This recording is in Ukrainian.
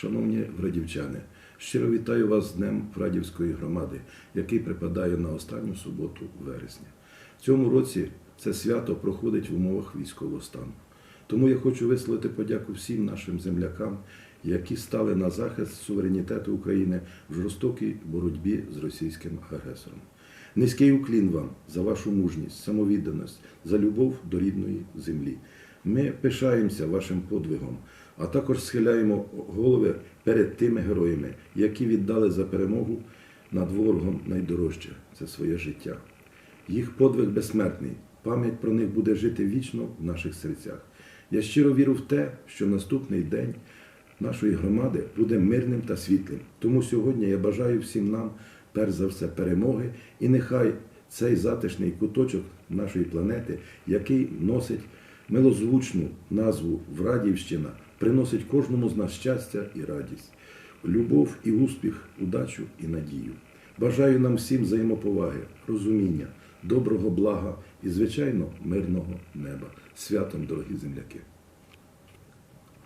Шановні врадівчани, щиро вітаю вас з Днем Врадівської громади, який припадає на останню суботу вересня. В цьому році це свято проходить в умовах військового стану. Тому я хочу висловити подяку всім нашим землякам, які стали на захист суверенітету України в жорстокій боротьбі з російським агресором. Низький уклін вам за вашу мужність, самовідданість, за любов до рідної землі. Ми пишаємося вашим подвигом, а також схиляємо голови перед тими героями, які віддали за перемогу над ворогом найдорожче це своє життя. Їх подвиг безсмертний, пам'ять про них буде жити вічно в наших серцях. Я щиро вірю в те, що наступний день нашої громади буде мирним та світлим. Тому сьогодні я бажаю всім нам, перш за все, перемоги, і нехай цей затишний куточок нашої планети, який носить милозвучну назву Врадівщина, приносить кожному з нас щастя і радість, любов і успіх, удачу і надію. Бажаю нам всім взаємоповаги, розуміння, доброго блага і, звичайно, мирного неба. Святом, дорогі земляки!